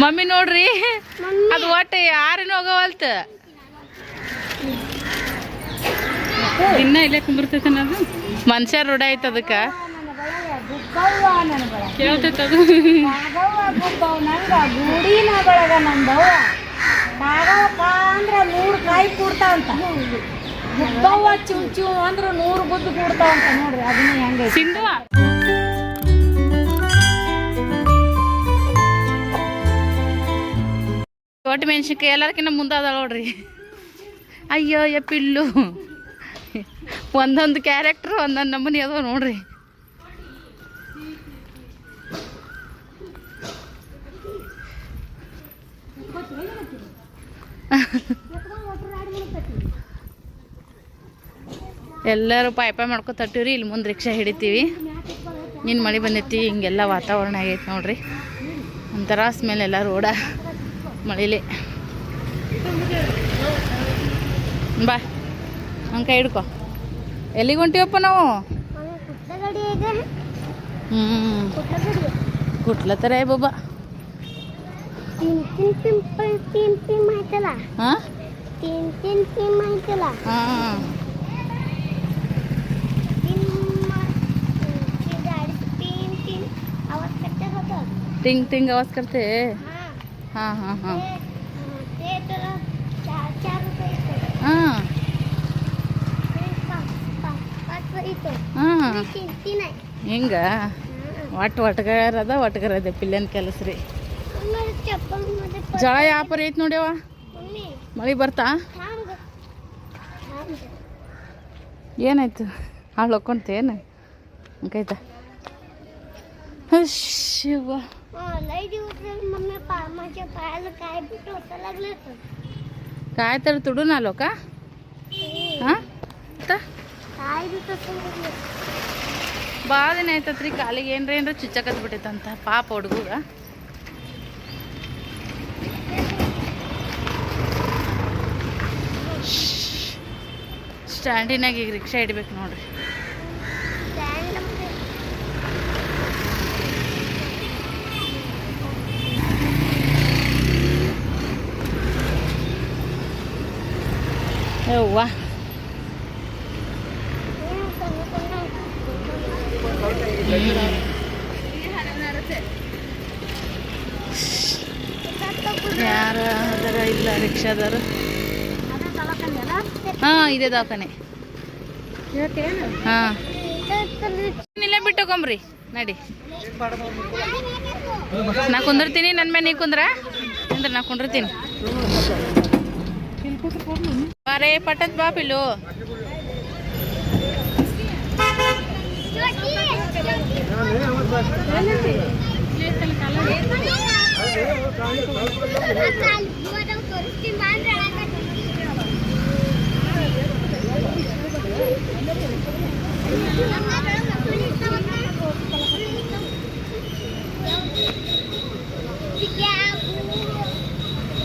Mummy ನೋಡ್ರಿ ಅದು ಒಟ್ಟು ಯಾರೇನು ಹೋಗವಲ್ತ. ಇನ್ನ ಇಲ್ಲೇ ಕುಂಬರ್ತೈತೆ ಅದು? ಮನುಷ್ಯ ರೂಢ ಐತ ಅದಕ್ಕೆ. ಗುಬ್ಬವ್ವ ನನ್ನ ಬಳಗ ಕೇಳ್ತೈತೆ ಅದು. ನಾಗವ್ವ ಗುಬ್ಬವ್ ನಂಗ ಗೂಡಿನ ಬಳಗ ನಂದವ್ವ ನಾಗವ್ವ ಕಾ ಅಂದ್ರ ನೂರು ಕಾಯಿ ಕೂಡ್ತಾವಂತ ಗುಬ್ಬವ್ವ ಚಿವ್ ಚಿವ್ ಅಂದ್ರ ನೂರು ಬುದ್ದು ಕೂಡ್ತಾವಂತ ನೋಡ್ರಿ ಅದನ್ನ ಹೆಂಗೆ ಸಿಂಧು ಒಟ್ಟು ಮೆಣಸಿನ್ಕಾಯಿ ಎಲ್ಲದಕ್ಕಿಂತ ಮುಂದೆ ಅದ ನೋಡ್ರಿ. ಅಯ್ಯೋ ಯ ಪಿಲ್ಲು. ಒಂದೊಂದು ಕ್ಯಾರೆಕ್ಟರ್ ಒಂದೊಂದು ನಮೂನಿ ಅದಾವ ನೋಡ್ರಿ. ಎಲ್ಲರೂ ಪಾಯ್ಪ ಮಾಡ್ಕೊ ತಟ್ಟಿವ್ರಿ, ಇಲ್ಲಿ ಮುಂದೆ ರಿಕ್ಷಾ ಹಿಡಿತೀವಿ. ಇನ್ನು ಮಳೆ ಬಂದೈತಿ, ಹಿಂಗೆಲ್ಲ ವಾತಾವರಣ ಆಗೈತೆ ನೋಡ್ರಿ. ಒಂಥರ ಸ್ಮೆಲ್ ಎಲ್ಲ ರೋಡ ಮಳೇಲಿ ಬಾ ಹಂಗೆ ಕೈ ಹಿಡ್ಕೊ ಎಲ್ಲಿಗೆ ಹೊಂಟಿವಪ್ಪ ನಾವು ಹ್ಞೂ ಗುಟ್ಲತ್ತರ ಬಾಬಾ ಹಾಂ ಹಾಂ टिंग टिंग आवाज करते ಹಾಂ ಹಾಂ ಹಾಂ. ಹಿಂಗ? ಒಟ್ಟು ಒಟ್ಗಾರ ಅದ ಪಿಲ್ಲನ್ ಕೆಲಸ ರೀ ಜಳ ಯಾಪರ ಐತಿ ನೋಡ್ಯವ ಮಳೆ ಬರ್ತಾ? ಏನಾಯ್ತು? ಹಾಳು ಹೊಕ್ಕೊಂತೇನು ಹಂಗೈತಾ ಶಿವ मम्मी पा माझ्या पायाला काय बी टोचा लागलं काय तर तुडून आलो का ಹಾಂ काय बी टोचा लागलं ಭಾಳ ದಿನ ಆಯ್ತತ್ರಿ ಕಾಲಿಗೆ ಏನ್ರ ಏನ್ರ ಚುಚ್ಚಕತ್ ಬಿಟ್ಟೈತಂತ ಪಾಪ ಹುಡುಗ ಸ್ಟ್ಯಾಂಡಿನಾಗ ಈಗ ರಿಕ್ಷಾ ಹಿಡ್ಬೇಕು ನೋಡ್ರಿ ಯವ್ವ ಯಾರ ಅದರ ಇಲ್ಲ ರಿಕ್ಷಾದವರು. ಹಾಂ, ಇದೆ ದವಾಖಾನೆ. ಹಾಂ. ಇಲ್ಲೇ ನಡಿ. ನಾ ಕುಂದಿರ್ತೀನಿ ನನ್ನ ಮೇಲೆ ನೀ ಕುಂದ್ರ. ಕುಂದ್ರ ನಾ ಕುಂದಿರ್ತೀನಿ. ಬಾರೇ ಪಟ್ಟದ್ ಬಾ ಪಿಲ್ಲು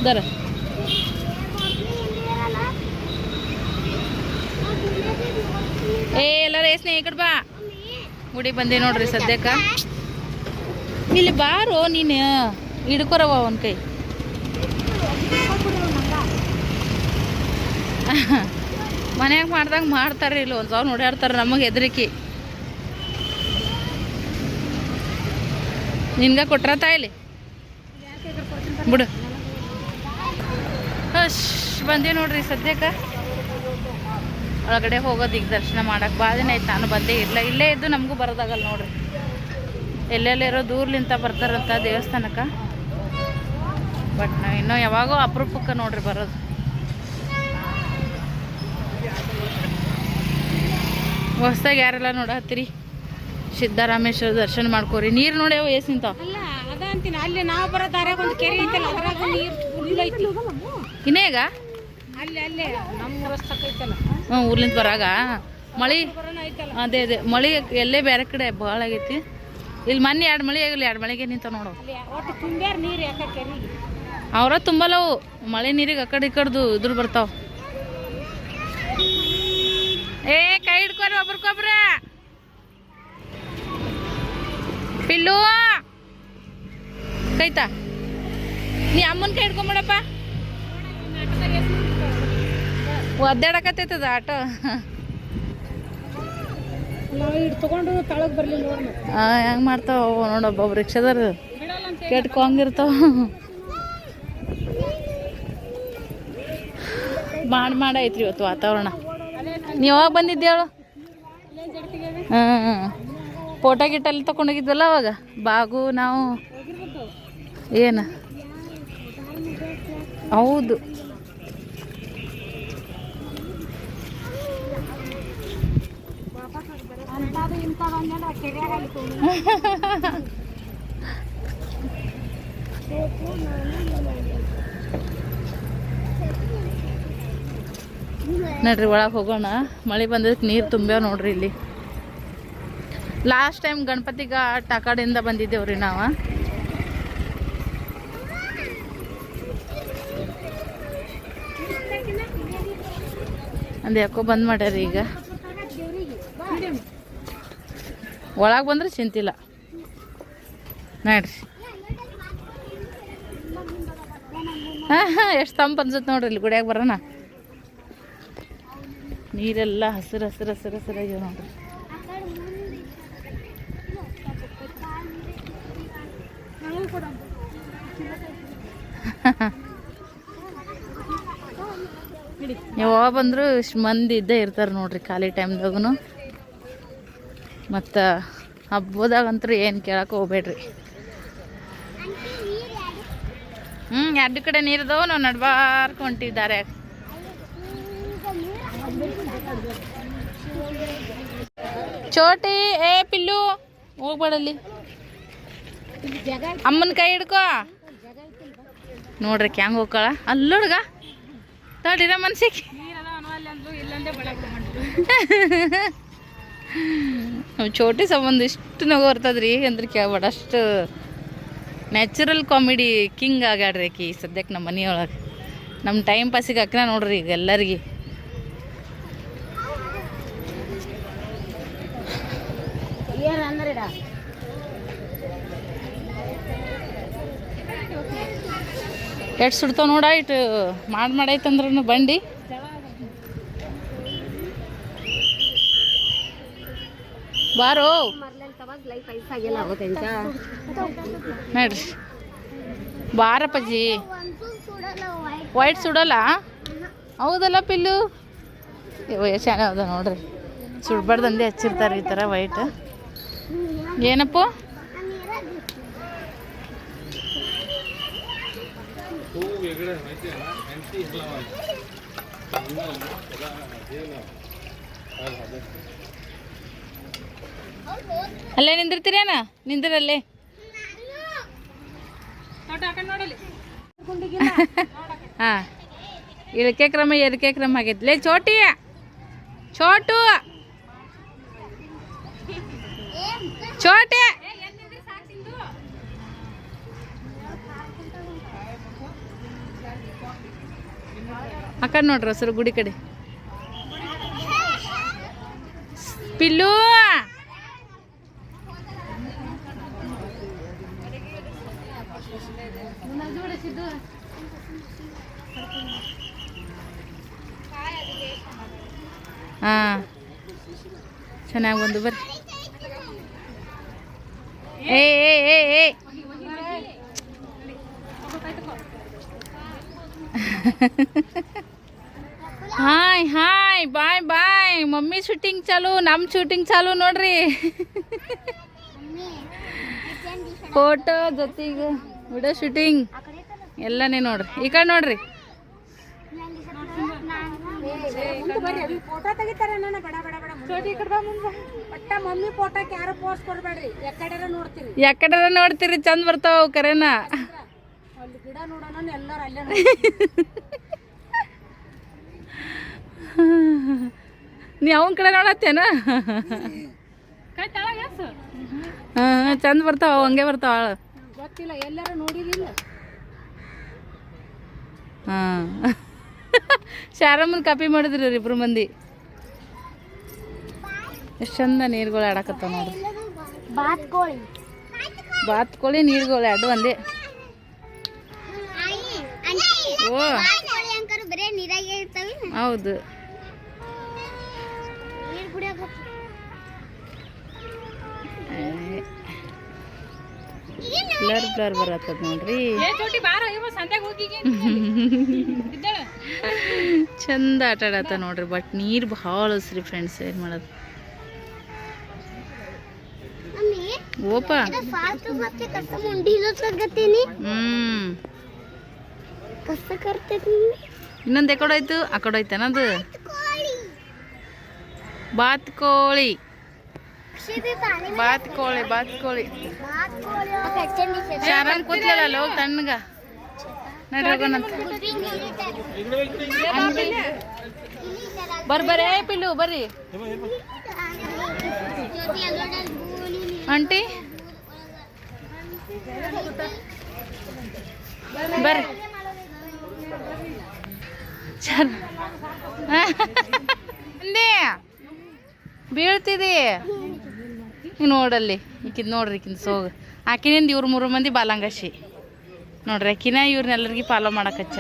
ದರ ಏಸ್ನೇ ಈ ಕಡೆ ಬಾ. ಗುಡಿ ಬಂದಿ ನೋಡ್ರಿ ಸದ್ಯಕ್ಕ. ಇಲ್ಲಿ ಬಾರೋ ನೀನು. ಹಿಡ್ಕೊರವ ಅವನ್ ಕೈ. ಮನ್ಯಾಗ ಮಾಡ್ದಂಗೆ ಮಾಡ್ತಾರೆ ಇಲ್ಲ ಒಂದು ನೋಡ್ಯಾಡ್ತಾರೆ ನಮಗೆ ಹೆದರಿಕೆ. ನಿನ್ಗ ಕೊಟ್ರ ತಾಯಿಲಿ ಬಿಡು. ಅಶ್ ಬಂದೆ ನೋಡ್ರಿ ಸದ್ಯಕ್ಕೆ. ಒಳಗಡೆ ಹೋಗೋದು ಈಗ ದರ್ಶನ ಮಾಡೋಕೆ ಭಾಳ ದಿನ ಆಯ್ತು ನಾನು ಬಂದೇ ಇಲ್ಲ ಇಲ್ಲೇ ಇದ್ದು ನಮಗೂ ಬರೋದಾಗಲ್ಲ ನೋಡ್ರಿ. ಎಲ್ಲೆಲ್ಲಿರೋ ದೂರ್ಲಿಂತ ಬರ್ತಾರಂತ ದೇವಸ್ಥಾನಕ್ಕೆ. ಬಟ್ ನಾವು ಇನ್ನೂ ಯಾವಾಗೋ ಅಪರೂಪಕ್ಕೆ ನೋಡ್ರಿ ಬರೋದು. ಹೊಸ್ದಾಗಿ ಯಾರೆಲ್ಲ ನೋಡತ್ತೀರಿ? ಸಿದ್ದರಾಮೇಶ್ವರ ದರ್ಶನ ಮಾಡ್ಕೋರಿ. ನೀರು ನೋಡ್ಯಾವ ಏಸ್ ನಿಂತಾವ? ಅಲ್ಲ ನಾವು ಬರೋ ಒಂದು ಕೆರೆ ಐತಲ್ಲ ಅದ್ರಾಗ ನೀರು ಇನ್ನೇಗ ಅಲ್ಲಿ ಅಲ್ಲೇ. ನಮ್ಮ ಐತಲ್ಲ. ಹ್ಞೂ ಊರ್ಲಿಂದ ಬರಾಗ. ಮಳೆ? ಅದೇ ಅದೇ. ಮಳೆ ಎಲ್ಲೇ ಬೇರೆ ಕಡೆ ಭಾಳ ಆಗೈತಿ. ಇಲ್ಲಿ ಮೊನ್ನೆ ಎರಡು ಮಳೆ ಆಗಿಲ್ಲ ಎರಡು ಮಳೆಗೆ ನಿಂತ ನೋಡು. ತುಂಬಲ್ಲವು ಅವ್ರ ತುಂಬಲವು ಮಳೆ ನೀರಿಗೆ ಆ ಕಡೆ ಈ ಕಡ್ದು ಇದ್ರ ಬರ್ತಾವ. ಏ ಕೈ ಹಿಡ್ಕೊರಿ ಒಬ್ರಿಗೊಬ್ರ ಪಿಲ್ಲು. ಕೈತಾ? ನೀ ಅಮ್ಮನ ಕೈ ಹಿಡ್ಕೊಂಬಿಡಪ್ಪ. ಒದ್ದಾಡಕತ್ತೈತದ ಆಟೋ? ತಗೊಂಡು ತಳಗ್ ಬರ್ಲಿಲ್ಲ ನೋಡ್ರಿ ಹೆಂಗೆ ಮಾಡ್ತಾವ ನೋಡಬ್ಬ ರಿಕ್ಷಾದಾರ ಕೆಟ್ಕೊಂಗಿರ್ತಾವ ಮಾಡಿ ಮಾಡಿ ಐತ್ರಿ ಇವತ್ತು ವಾತಾವರಣ. ನೀವು ಯಾವಾಗ ಬಂದಿದ್ದೇಳು ಹಾಂ ಫೋಟೋ ಗಿಟ್ಟಲ್ಲಿ ತಗೊಂಡೋಗಿದ್ವಲ್ಲ ಅವಾಗ? ಬಾಗು ನಾವು. ಏನು? ಹೌದು. ನಡ್ರಿ ಒಳಗೆ ಹೋಗೋಣ. ಮಳೆ ಬಂದದಕ್ಕೆ ನೀರು ತುಂಬ್ಯಾವ ನೋಡ್ರಿ ಇಲ್ಲಿ. ಲಾಸ್ಟ್ ಟೈಮ್ ಗಣಪತಿ ಘಾಟ್ ಆ ಕಡೆಯಿಂದ ಬಂದಿದ್ದೇವ್ರಿ ನಾವು. ಅಂದ್ ಯಾಕೋ ಬಂದ್ ಮಾಡ್ಯಾರ ಈಗ. ಒಳಗೆ ಬಂದ್ರೆ ಚಿಂತಿಲ್ಲ. ನೋಡ್ರಿ. ಹಾಂ ಎಷ್ಟು ತಂಪು ಅನ್ಸುತ್ತೆ ನೋಡ್ರಿ ಇಲ್ಲಿ ಗುಡಿಯಾಗ ಬರೋಣ ನೀರೆಲ್ಲ ಹಸಿರು ಹಸಿರು ಹಸಿರು ಹಸಿರಾಗಿ ನೋಡ್ರಿ. ಯಾವಾಗ ಬಂದರೂ ಇಷ್ಟು ಮಂದಿ ಇದ್ದೇ ಇರ್ತಾರೆ ನೋಡ್ರಿ ಖಾಲಿ ಟೈಮ್ದಾಗೂ ಮತ್ತು ಹಬ್ಬದಾಗಂತೂ ಏನು ಕೇಳಕ್ಕೆ ಹೋಗ್ಬೇಡ್ರಿ. ಹ್ಞೂ ಎರಡು ಕಡೆ ನೀರಿದಾವ ನಾವು ನಡ್ಬಾರ್ಕ ಹೊಂಟಿದ್ದಾರೆ. ಚೋಟಿ ಏ ಪಿಲ್ಲು ಹೋಗ್ಬೇಡಲ್ಲಿ ಅಮ್ಮನ ಕೈ ಹಿಡ್ಕೊ. ನೋಡ್ರಿ ಕ್ಯಾಂಗ್ ಹೋಗ್ಕಳ. ಅಲ್ಲೋಡ್ಗ ತಡಿರ ಮನ್ಸಿಗೆ. ಚೋಟಿ ಸಂಬಂಧ ಇಷ್ಟು ನಗು ಬರ್ತದ್ರಿ ಅಂದ್ರೆ ಕೇಳ್ಬೇಡ. ಅಷ್ಟು ನ್ಯಾಚುರಲ್ ಕಾಮಿಡಿ ಕಿಂಗ್ ಆಗ್ಯಾಡ್ರಿ ಆಕಿ ಸದ್ಯಕ್ಕೆ ನಮ್ಮ ಮನೆಯೊಳಗೆ. ನಮ್ಮ ಟೈಮ್ ಪಾಸಿಗೆ ಹಾಕಿನ ನೋಡ್ರಿ ಈಗ ಎಲ್ಲರಿಗೆ. ಎಟ್ ಎಷ್ಟು ಸುಡ್ತಾವ ನೋಡ ಇಟ್ಟು ಮಾಡಿ ಮಾಡೈತಂದ್ರೂ ಬಂಡಿ. ಬಾರೋ. ನೋಡ್ರಿ. ಸುಡೋಲ್ಲ ವೈಟ್ ಸುಡಲ್ಲ? ಹೌದಲ್ಲ ಪಿಲ್ಲು? ಚೆನ್ನಾಗದ ನೋಡ್ರಿ. ಸುಡ್ಬಾರ್ದಂದೆ ಹಚ್ಚಿರ್ತಾರೆ ಈ ಥರ ವೈಟ್ ಏನಪ್ಪ? ಅಲ್ಲೇ ನಿಂದಿರ್ತೀರೇನ ನಿಂದಿರಲ್ಲೇ. ಹಾ. ಇಳಕೆ ಕ್ರಮ ಎದಕ್ಕೆ ಕ್ರಮ ಆಗೈತಿ. ಲೇ ಚೋಟಿ. ಚೋಟು. ಚೋಟೆ. ಅಕ್ಕ ನೋಡ್ರಿ ಹಸಿರು ಗುಡಿ ಕಡೆ. ಪಿಲ್ಲು. ಹಾ. ಚೆನ್ನಾಗಿ ಬಂದು ಬರ್ರಿ. ಏ ಏ ಏ ಏ. Hi hi bye bye. Mummy shooting ಚಾಲು ನಮ್ಮ ಶೂಟಿಂಗ್ ಚಾಲು ನೋಡ್ರಿ. ಫೋಟೋ ಜೊತೆಗೆ. ವಿಡಿಯೋ ಶೂಟಿಂಗ್ ಎಲ್ಲನೇ ನೋಡ್ರಿ. ಈ ಕಡೆ ನೋಡ್ರಿ. ಫೋಟೋ ತೆಗಿತಾರೆ ಮಮ್ಮಿ ಯಾರು ಪೋಸ್ಟ್ ಕೊಡ್ಬೇಡ್ರಿ ನೋಡ್ತೀರಿ ಚಂದ ಬರ್ತಾವ ಅವು ಕರೆನ. ಅಲ್ಲಿ ಗಿಡ ನೋಡೋಣ ಎಲ್ಲರೂ ಅಲ್ಲೇ ನೀ ಅವನ್ ಕಡೆ ನೋಡತ್ತೇನ? ಹಾಂ ಚಂದ ಬರ್ತಾವ ಹಂಗೆ ಬರ್ತಾವ ಗೊತ್ತಿಲ್ಲ ಎಲ್ಲರೂ ನೋಡಿದಿಲ್ಲ. ಹಾಂ. ಶಾರಮ್ಮನ ಕಾಪಿ ಮಾಡಿದ್ರಿ ಇಬ್ರು ಮಂದಿ. ಎಷ್ಟು ಚಂದ ನೀರ್ಗಳು ಆಡಕತ್ತಾವ ನೋಡ್ರಿ ಬಾತ್ಕೋಳಿ. ಬಾತ್ಕೋಳಿ ನೀರ್ಗಳು ಎರಡು ಒಂದೇ. ಓ. ಅಂಕರು ಬರೇ ನೀರಾಗೆ ಇರ್ತಾವೆ. ಹೌದು. ಬ್ಲರ್ ಬ್ಲರ್ ಬರತ್ತದ ನೋಡ್ರಿ. ಚಂದ ಆಟ ಆಡತ್ತ ನೋಡ್ರಿ ಬಟ್ ನೀರು ಭಾಳ ಹಸ್ರಿ ಫ್ರೆಂಡ್ಸ್ ಏನು ಮಾಡೋದು? ಓಪ. ಇನ್ನೊಂದು ಎಕಡೆ ಹೋಯ್ತು ಆ ಕಡೆ ಬಾತ್ಕೋಳಿ ಬಾತ್ಕೋಳಿ ಬಾತ್ಕೋಳಿ ಶಾರಾಮ್ ಕೂತ್ಲಲ್ಲ ಹೋಗಿ ತಣ್ಣಗ. ನಡ್ರೋಗೋಣಂತ ಬರ್ಬರೇ ಪಿಲ್ಲು ಬರ್ರಿ. ಆಂಟಿ? ಬರ್ರಿ. ಚಂದೇ ಬೀಳ್ತಿದಿ. ನೋಡಲ್ಲಿ. ಈಕಿದ್ ನೋಡ್ರಿ ಈಕಿನ ಸೋಗ. ಆಕಿನಿಂದ ಇವ್ರ ಮೂರು ಮಂದಿ ಬಾಲಂಗಶಿ. ನೋಡ್ರಿ ಆಕಿನ ಇವ್ರನ್ನೆಲ್ಲರಿಗೆ ಫಾಲೋ ಮಾಡಕಚ್ಚ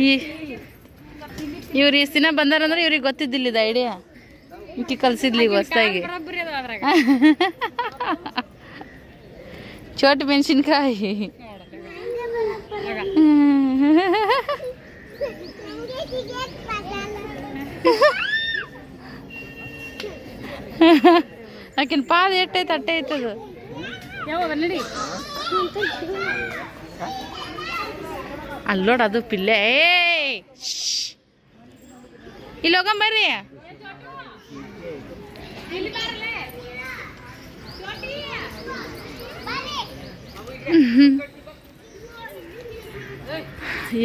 ಈ ಇವ್ರು ಇಷ್ಟು ದಿನ ಬಂದಾರಂದ್ರೆ ಇವ್ರಿಗೆ ಗೊತ್ತಿದ್ದಿಲ್ಲ ಇದು ಐಡಿಯಾ ಈಕಿ ಕಲ್ಸಿದ್ಲಿ ಹೊಸ್ತಾಗಿ ಹೊಸ್ದಾಗಿ. ಚೋಟ್ ಮೆಣಸಿನ್ಕಾಯಿ. ಆಕಿನ ಪಾದ ಎಟ್ಟೈತೆ ಅಟ್ಟೆ ಐತದು. ಅಲ್ಲೋಡ ಅದು ಪಿಲ್ಲೆ. ಇಲ್ಲಿ ಶ್ಶ್! ಇಲ್ಲಿ ಹೋಗಂಬರ್ರಿ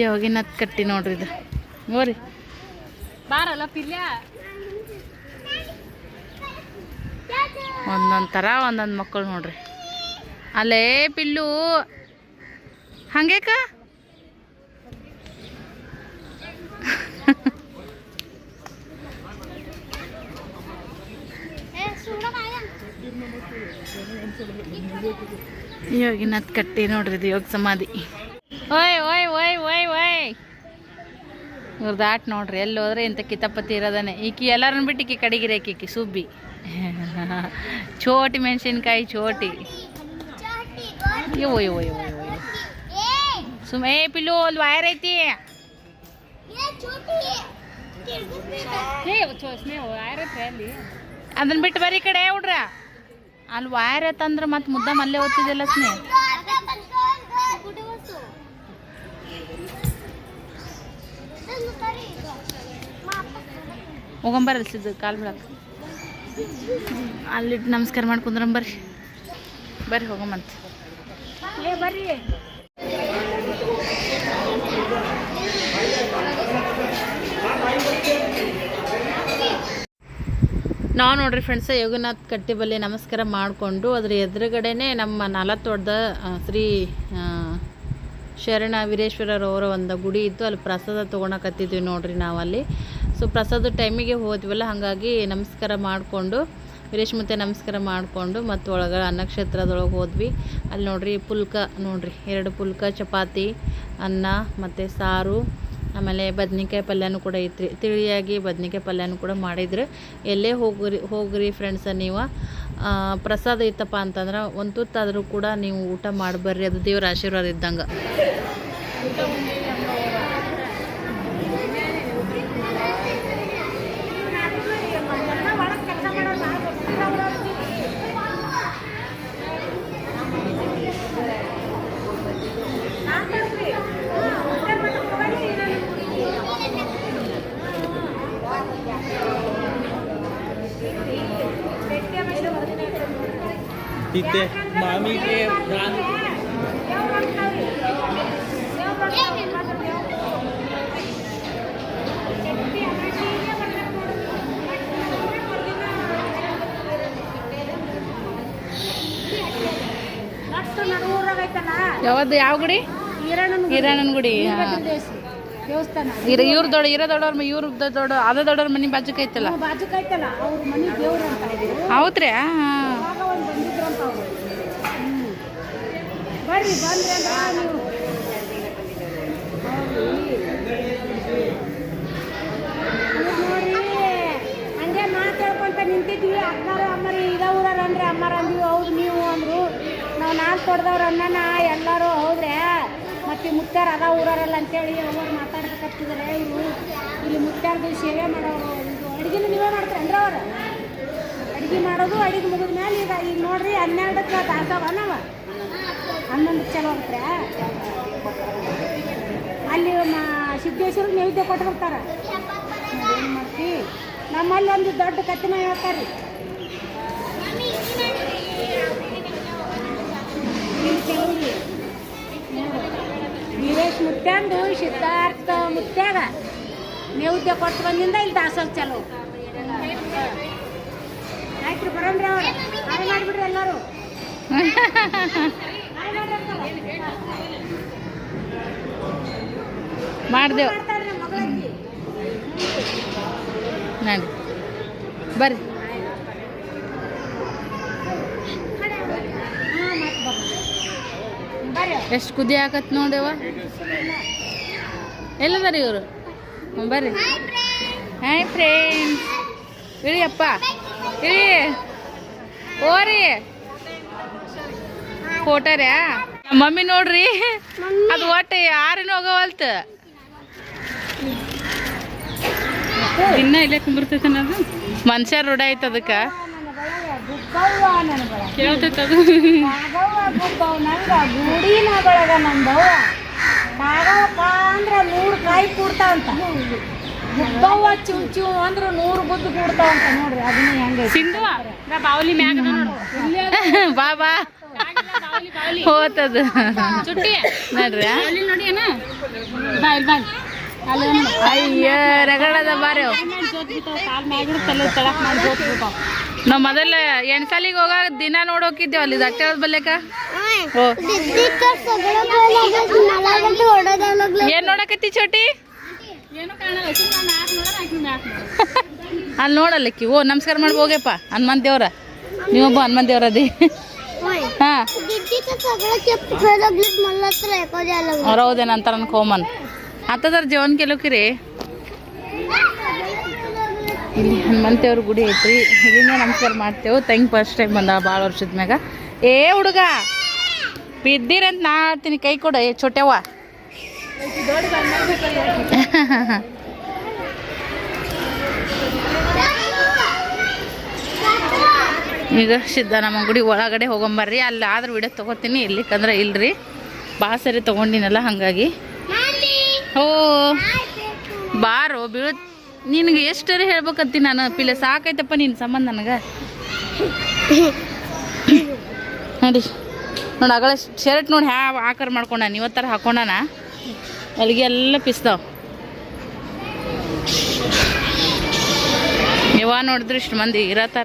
ಯೋಗಿನತ್ ಕಟ್ಟಿ ನೋಡ್ರಿ ಇದು. ಹೋರಿ. ಬಾರಲ್ಲ ಪಿಲ್ಯ ಒಂದೊಂದು ಥರ ಒಂದೊಂದು ಮಕ್ಕಳು ನೋಡ್ರಿ. ಅಲ್ಲೇ ಪಿಲ್ಲು. ಹಂಗೇಕ ಇವಾಗಿನ ಕಟ್ಟಿ ನೋಡ್ರಿ ಇದು ಯೋಗ ಸಮಾಧಿ. ಓಯ್ ಓಯ್ ಓಯ್ ಓಯ್ ಓಯ್. ಇವ್ರದ್ದು ದಾಟ್ ನೋಡ್ರಿ, ಎಲ್ಲಿ ಹೋದ್ರೆ ಇಂಥ ಕಿತಾಪತಿ ಇರೋದಾನೆ ಈಕಿ ಎಲ್ಲರನ್ನ ಬಿಟ್ಟು ಈಕಿ ಕಡಿಗಿರಿ ಈಕಿ ಸುಬ್ಬಿ. ಚೋಟಿ ಮೆಣಸಿನ್ಕಾಯಿ ಚೋಟಿ. ಯೋ ಯೋ ಇವು ಸುಮ್ಮ ಏ ಪಿಲ್ಲು ಅಲ್ಲಿ ವೈರ್ ಐತಿ. ಅದನ್ನ ಬಿಟ್ಟು ಬರೀ ಕಡೆ ಹುಡ್ರ ಅಲ್ಲಿ ವೈರ್ ಐತಂದ್ರೆ ಮತ್ತೆ ಮುದ್ದಮ್ ಅಲ್ಲೇ ಓದ್ತಿದ್ದಿಲ್ಲ ಸ್ನೇ ಹೋಗಂಬರ್ರಿ ಸಿದ್ದು ಕಾಲು ಬಿಡಕ್ಕೆ ಅಲ್ಲಿಟ್ಟು ನಮಸ್ಕಾರ ಮಾಡ್ಕೊಂಡ್ರಂ ಬರ್ರಿ. ಬರ್ರಿ ಹೋಗಮ್ಮಂತ ಬರ್ರಿ. ನಾವು ನೋಡ್ರಿ ಫ್ರೆಂಡ್ಸ್ ಯೋಗನಾಥ್ ಕಟ್ಟಿ ಬಲ್ಲಿ ನಮಸ್ಕಾರ ಮಾಡಿಕೊಂಡು ಅದ್ರ ಎದುರುಗಡೆನೆ ನಮ್ಮ ನಾಲತ್ತೋಟದ ಶ್ರೀ ಶರಣ ವೀರೇಶ್ವರರವರ ಒಂದು ಗುಡಿ ಇತ್ತು. ಅಲ್ಲಿ ಪ್ರಸಾದ ತೊಗೊಳಕತ್ತಿದ್ವಿ ನೋಡ್ರಿ ನಾವಲ್ಲಿ. ಸೊ ಪ್ರಸಾದ ಟೈಮಿಗೆ ಹೋದ್ವಲ್ಲ, ಹಾಗಾಗಿ ನಮಸ್ಕಾರ ಮಾಡಿಕೊಂಡು ವೀರೇಶ್ ಮತ್ತೆ ನಮಸ್ಕಾರ ಮಾಡಿಕೊಂಡು ಮತ್ತು ಒಳಗೆ ಅನ್ನಕ್ಷೇತ್ರದೊಳಗೆ ಹೋದ್ವಿ. ಅಲ್ಲಿ ನೋಡ್ರಿ ಪುಲ್ಕ, ನೋಡ್ರಿ ಎರಡು ಪುಲ್ಕ, ಚಪಾತಿ, ಅನ್ನ ಮತ್ತು ಸಾರು, ಆಮೇಲೆ ಬದ್ನಿಕಾಯಿ ಪಲ್ಯನೂ ಕೂಡ ಐತ್ರಿ. ತಿಳಿಯಾಗಿ ಬದ್ನಿಕಾಯಿ ಪಲ್ಯನೂ ಕೂಡ ಮಾಡಿದ್ರು. ಎಲ್ಲೇ ಹೋಗ್ರಿ ಹೋಗ್ರಿ ಫ್ರೆಂಡ್ಸ ನೀವು. ಪ್ರಸಾದ ಇತ್ತಪ್ಪ ಅಂತಂದ್ರೆ ಒಂದು ತುತ್ತಾದರೂ ಕೂಡ ನೀವು ಊಟ ಮಾಡಿ ಬರ್ರಿ ಅದು ದೇವ್ರ ಆಶೀರ್ವಾದ ಇದ್ದಂಗೆ. ತಿತ್ತೆ ಮಾಮಿಗೆ ನಾನು ಯಾವ್ದು ಯಾವ ಗುಡಿ? ಹಿರಣನ್ ಗುಡಿ. ದೇವಸ್ಥಾನ. ಇವ್ರ ದೊಡ್ಡ ಇರೋ ದೊಡ್ಡವ್ರ ಇವ್ರ ದೊಡ್ಡ ಅದ ದೊಡ್ಡವ್ರ ಮನಿ ಬಾಜುಕೈತಲ್ಲ ಬಾಜುಕ್ ಬರ್ರಿ, ಬಂದ್ರೆ ನೀವು ನೋಡಿ ಹಂಗೆ. ಮಾತಾಡ್ಕೊಂತ ನಿಂತಿದ್ವಿ. ಅಕ್ಕಾರ ಅಮ್ಮರಿ ಇದ ಊರಾರ ಅಂದ್ರೆ ಅಮ್ಮಾರ ಅಂದ್ವಿ, ಹೌದು, ನೀವು ಅಂದ್ರು. ನಾವು ನಾಲ್ಕು ಕೊಡ್ದವ್ರು ಅಣ್ಣನ, ಎಲ್ಲರೂ ಹೌದ್ರೆ, ಮತ್ತೆ ಮುತ್ತಾರ ಅದ ಊರಲ್ಲ ಅಂತೇಳಿ ಅವ್ರು ಮಾತಾಡ್ಬೇಕಾಗ್ತಿದ್ರೆ ಇವರು ಇಲ್ಲಿ ಮುತ್ಯಾರ್ದು ಸೇವೆ ಮಾಡೋರು, ಇದು ಅಡುಗೆನ ನೀವೇ ಅಂದ್ರೆ ಅವ್ರು. ಅಡುಗೆ ಮಾಡೋದು, ಅಡುಗೆ ಮುಗಿದ ಮೇಲೆ ಈಗ ಈಗ ನೋಡ್ರಿ, ಹನ್ನೆರಡಕ್ಕೆ ದಾಸವ ನಾವು ಹನ್ನೊಂದಕ್ಕೆ ಚಲೋ ಆಗ್ತಾರೆ ಅಲ್ಲಿ ಸಿದ್ದೇಶ್ವರ ನೈವೇದ್ಯ ಕೊಟ್ಟು ಬರ್ತಾರೆ. ಏನು ಮಾಡ್ತಿ ನಮ್ಮಲ್ಲಿ ಒಂದು ದೊಡ್ಡ ಕತ್ತಿನ ಹೇಳ್ತಾರೆ ವೀರೇಶ್ ಮುತ್ಯಾಂದು ಸಿದ್ಧಾರ್ಥ ಮುತ್ಯಾಗ ನೈವೇದ್ಯ ಕೊಟ್ಟು ಬಂದಿಂದ ಇಲ್ಲಿ ದಾಸೋಹ ಚಲೋ. ಆಯ್ತು, ಬರೋಣ್ರಿ ಅವ್ರು. ಮಾಡಿಬಿಡ್ರಿ ಎಲ್ಲರೂ. ಮಾಡ್ದೇವು ನಾನು ಬರ್ರಿ. ಎಷ್ಟು ಕುದಿ ಹಾಕತ್ ನೋಡ್ಯವ ಎಲ್ಲದಾರ ಇವರು? ಹ್ಞೂ ಬರ್ರಿ. ಹಾಯ್ ಫ್ರೆಂಡ್ಸ್ ಇಳಿ ಅಪ್ಪ. ಇಳಿ ಓರಿ. ಫೋಟೋರ್ಯಾ ಮಮ್ಮಿ ನೋಡ್ರಿ ಅದು ಒಟ್ಟು ಯಾರಿನ ಹೋಗವಲ್ತ. ಇನ್ನ ಇಲ್ಲೇ ಕುಂಬರ್ತೈತೆ ಅದು? ಮನುಷ್ಯ ರೂಢ ಐತ ಅದಕ್ಕೆ. ಬಾಬಾ ಕೇಳ್ತೈತೆ ಅದು. ಅಂದ್ರ ನೂರು ಕಾಯಿ ಕೂಡ್ತಾವಂತ ಗುಬ್ಬವ್ವ ಚಿವ್ ಚಿವ್ ಅಂದ್ರ ನೂರು ಬುದ್ದು ಕೂಡ್ತಾವಂತ ನೋಡ್ರಿ ಅದನ್ನ ಬಾವಲಿ ಮ್ಯಾಗ ಬಾ ಬಾ. ಹೋತದ. ಚುಟ್ಟಿ ನೋಡ್ರಿ? ಅಯ್ಯ ರಗಡದ ಬಾರಿ. ನಾವ್ ಮೊದಲ ಎಣ್ಸಾಲಿಗೆ ಹೋಗಾಗ ದಿನ ನೋಡೋಕಿದ್ದೇವ ಅಲ್ಲಿ ದಟ್ಟದ ಬಲ್ಲೆಕ? ಓ. ಏನ್ ನೋಡಕತ್ತಿ ಚೋಟಿ? ಅಲ್ಲಿ ನೋಡಲ್ಲಕ್ಕಿ. ಓ ನಮಸ್ಕಾರ ಮಾಡಿ ಹೋಗ್ಯಪ್ಪ ಹನುಮಂತ ದೇವ್ರ ನೀವೊಬ್ಬ ಹನುಮಂತ ದೇವ್ರ ಅದಿ ಹಾ. ಅವ್ರ ಹೌದೇನ ಕೋಮನ್. ಅನ್ಕೋಮನ್ ಆತದಾರ ಜೀವನ್ ಕೆಲೋಕಿರಿ ಇಲ್ಲಿ ಹನುಮಂತೇವ್ರ ಗುಡಿ ಐತ್ರಿ. ಇಲ್ಲಿಂದ ನಮಸ್ಕಾರ ಮಾಡ್ತೇವೆ. ತಂಗಿ ಫಸ್ಟ್ ಟೈಮ್ ಬಂದ ಭಾಳ ವರ್ಷದ ಮ್ಯಾಗ. ಏ ಹುಡುಗ ಬಿದ್ದಿರಂತ ನಾ ಹೇಳ್ತೀನಿ. ಕೈ ಕೊಡ. ಏ ಚೊಟ್ಟೆವ್ವ ಈಗ ಸಿದ್ಧಾರಮ್ಮ ಗುಡಿ ಒಳಗಡೆ ಹೋಗೊಂಬರ್ರಿ ಅಲ್ಲಿ ಆದ್ರೆ ವಿಡಿಯೋ ಇಲ್ಲಿ ಇರ್ಲಿಕ್ಕಂದ್ರೆ ಇಲ್ರಿ. ಭಾಳ ಸರಿ ತೊಗೊಂಡಿನಲ್ಲ, ಹಾಗಾಗಿ. ಓ ಬಾರೋ, ಬೀಳ ನಿನಗೆ ಎಷ್ಟರ ಹೇಳ್ಬೇಕಂತಿ ನಾನು? ಪಿಲೆ ಸಾಕೈತಪ್ಪ ನಿನ್ನ ಸಂಬಂಧ ನನಗೆ. ನೋಡಿ ನೋಡಿ ಅಗಳ ಶರ್ಟ್ ನೋಡಿ ಹ್ಯಾ ಆಕಾರ ಮಾಡ್ಕೊಂಡಾನ ಇವತ್ತರ ಹಾಕೊಂಡಾನ. ಅಲ್ಲಿಗೆ ಎಲ್ಲ ಪಿಸ್ತಾವ. ಯಾವ ನೋಡಿದ್ರೆ ಇಷ್ಟು ಮಂದಿ ಇರತ್ತಾರ.